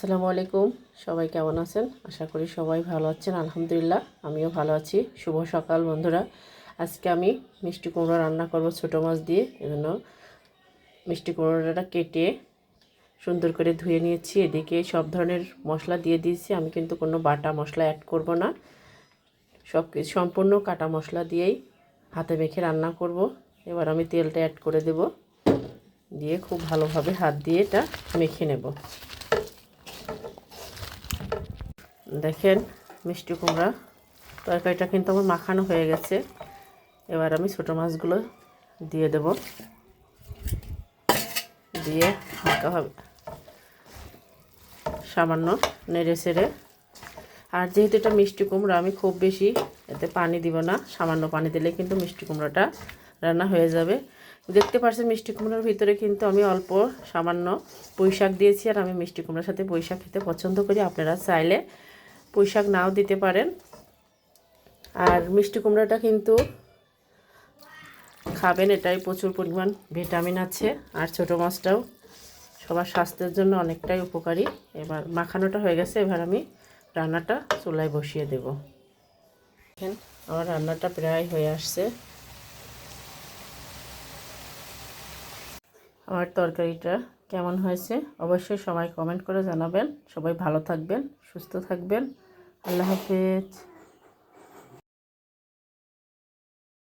আসসালামু আলাইকুম। সবাই কেমন আছেন? আশা করি সবাই ভালো আছেন। আলহামদুলিল্লাহ, আমিও ভালো আছি। শুভ সকাল বন্ধুরা। আজকে আমি মিষ্টি কুমড়ো রান্না করব ছোটো মাছ দিয়ে। এজন্য মিষ্টি কুমড়োটা কেটে সুন্দর করে ধুয়ে নিয়েছি। এদিকে সব ধরনের মশলা দিয়ে দিয়েছি। আমি কিন্তু কোনো বাটা মশলা অ্যাড করব না। সব সম্পূর্ণ কাটা মশলা দিয়েই হাতে মেখে রান্না করব। এবার আমি তেলটা অ্যাড করে দেব। দিয়ে খুব ভালোভাবে হাত দিয়ে এটা মেখে নেব। দেখেন মিষ্টি কুমড়া। তরকারিটা কিন্তু আমার মাখানো হয়ে গেছে। এবার আমি ছোটো মাছগুলো দিয়ে দেব। দিয়ে হালকাভাবে সামান্য নেড়ে চেড়ে। আর যেহেতু এটা মিষ্টি কুমড়া, আমি খুব বেশি এতে পানি দিব না। সামান্য পানি দিলে কিন্তু মিষ্টি কুমড়োটা রান্না হয়ে যাবে। দেখতে পাচ্ছেন মিষ্টি কুমড়োর ভিতরে কিন্তু আমি অল্প সামান্য পুঁই শাক দিয়েছি। আর আমি মিষ্টি কুমড়োর সাথে পুঁই শাক খেতে পছন্দ করি। আপনারা চাইলে পুঁই শাক নাও দিতে পারেন। আর মিষ্টি কুমড়োটা কিন্তু খাবেন, এটাই প্রচুর পরিমাণ ভিটামিন আছে। আর ছোটো মাছটাও সবার স্বাস্থ্যের জন্য অনেকটাই উপকারী। এবার মাখানোটা হয়ে গেছে, এবার আমি রান্নাটা চুলায় বসিয়ে দেব। দেখেন, আমার রান্নাটা প্রায় হয়ে আসছে। আমার তরকারিটা কেমন হয়েছে অবশ্যই সবাই কমেন্ট করে জানাবেন। সবাই ভালো থাকবেন সুস্থ থাকবেন। আল্লাহ হাফেজ।